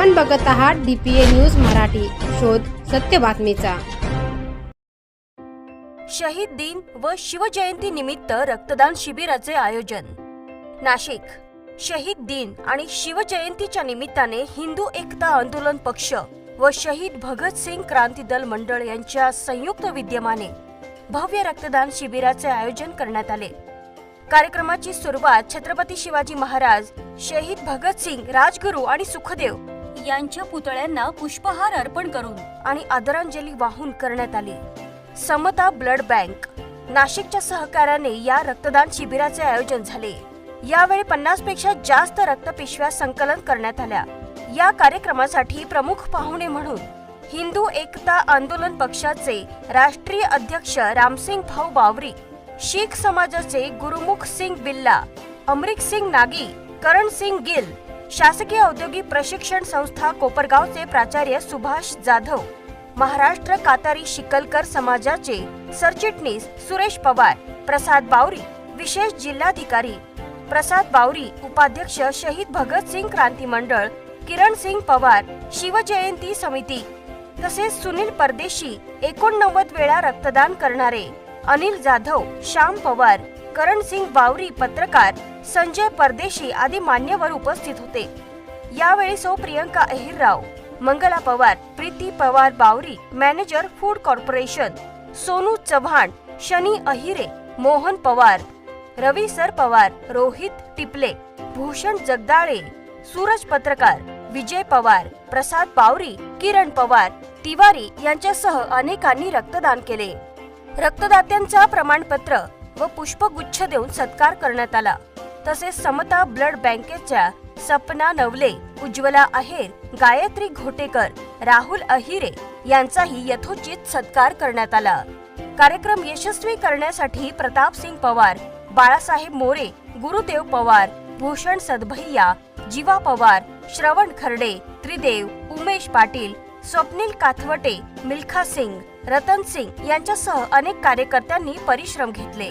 आपण बघत आहात डीपीए न्यूज मराठी. शोध सत्य बातमीचा. शहीद दिन व शिवजयंती निमित्त रक्तदान शिबिराचे आयोजन. नाशिक. शहीद दिन आणि शिवजयंतीच्या निमित्ताने हिंदू एकता आंदोलन पक्ष व शहीद भगत सिंग क्रांती दल मंडळ यांच्या संयुक्त विद्यमाने भव्य रक्तदान शिबिराचे आयोजन करण्यात आले. कार्यक्रमाची सुरुवात छत्रपती शिवाजी महाराज शहीद भगत सिंग राजगुरू आणि सुखदेव यांच्या पुतळ्यांना पुष्पहार अर्पण करून आणि आदरांजली वाहून करण्यात आली. समता ब्लड बँक नाशिकच्या सहकार्याने या रक्तदान शिबिराचे आयोजन झाले. यावेळी पन्नासपेक्षा जास्त रक्तपिशव्या संकलन करण्यात आल्या. या कार्यक्रमासाठी प्रमुख पाहुणे म्हणून हिंदू एकता आंदोलन पक्षाचे राष्ट्रीय अध्यक्ष रामसिंग भाऊ बावरी शीख समाजाचे गुरुमुख सिंग बिल्ला अमरिक सिंग नागी करण सिंग गिल शासकीय औद्योगिक प्रशिक्षण संस्था कोपरगावचे प्राचार्य सुभाष जाधव महाराष्ट्र कातारी शिकलकर समाजाचे सरचिटणीस सुरेश पवार प्रसाद बावरी विशेष जिल्हाधिकारी प्रसाद बावरी उपाध्यक्ष शहीद भगतसिंग क्रांती मंडळ किरण सिंग पवार शिवजयंती समिती तसेच सुनील परदेशी एकोणनव्वद वेळा रक्तदान करणारे अनिल जाधव श्याम पवार करण सिंग बावरी पत्रकार संजय परदेशी आदी मान्यवर उपस्थित होते. यावेळी सौ Priyanka Ahirrao Mangala Pawar Preeti Pawar Bawari manager food corporation Sonu Chavan Shani Ahire Mohan Pawar Ravi sir Pawar Rohit Tiple Bhushan Jagdale Suraj पत्रकार विजय पवार प्रसाद बावरी किरण पवार तिवारी यांच्यासह अनेकांनी रक्तदान केले. रक्तदात्यांचा प्रमाणपत्र व पुष्पगुच्छ देऊन सत्कार करण्यात आला. तसेच समता ब्लड बँकेच्या सपना नवले उज्ज्वला आहेर गायत्री घोटेकर राहुल अहिरे यांचाही यथोचित सत्कार करण्यात आला. कार्यक्रम यशस्वी करण्यासाठी प्रताप सिंग पवार बाळासाहेब मोरे गुरुदेव पवार भूषण सदभैया जीवा पवार श्रवण खर्डे त्रिदेव उमेश पाटील स्वप्नील काथवटे मिल्खा सिंग रतन सिंग यांच्यासह अनेक कार्यकर्त्यांनी परिश्रम घेतले.